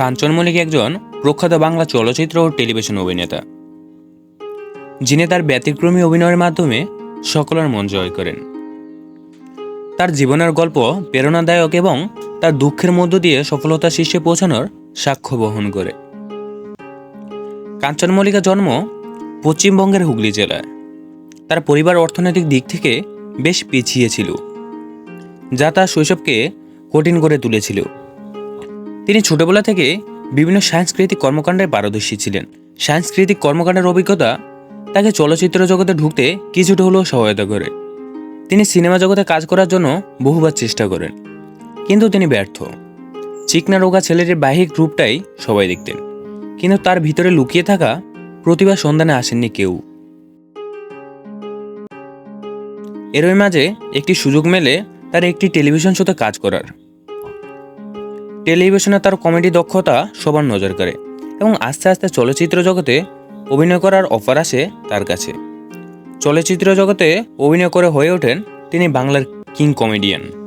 কাঞ্চন মল্লিক একজন প্রখ্যাত বাংলা চলচ্চিত্র ও টেলিভিশন অভিনেতা, যিনি তার ব্যতিক্রমী অভিনয়ের মাধ্যমে সকলের মন জয় করেন। তার জীবনের গল্প প্রেরণাদায়ক এবং তার দুঃখের মধ্য দিয়ে সফলতার শীর্ষে পৌঁছানোর সাক্ষ্য বহন করে। কাঞ্চন মল্লিকা জন্ম পশ্চিমবঙ্গের হুগলি জেলায়। তার পরিবার অর্থনৈতিক দিক থেকে বেশ পিছিয়ে ছিল, যা তার শৈশবকে কঠিন করে তুলেছিল। তিনি ছোটবেলা থেকে বিভিন্ন সাংস্কৃতিক কর্মকাণ্ডে পারদর্শী ছিলেন। সাংস্কৃতিক কর্মকাণ্ডের অভিজ্ঞতা তাকে চলচ্চিত্র জগতে ঢুকতে কিছুটা হলেও সহায়তা করে। তিনি সিনেমা জগতে কাজ করার জন্য বহুবার চেষ্টা করেন, কিন্তু তিনি ব্যর্থ। চিকনা রোগা ছেলেটির বাহিক রূপটাই সবাই দেখতেন, কিন্তু তার ভিতরে লুকিয়ে থাকা প্রতিভা সন্ধানে আসেননি কেউ। এরই মাঝে একটি সুযোগ মেলে তার একটি টেলিভিশন শোতে কাজ করার। টেলিভিশনে তার কমেডি দক্ষতা সবার নজর করে এবং আস্তে আস্তে চলচ্চিত্র জগতে অভিনয় করার অফার আসে তার কাছে। চলচ্চিত্র জগতে অভিনয় করে হয়ে ওঠেন তিনি বাংলার কিং কমেডিয়ান।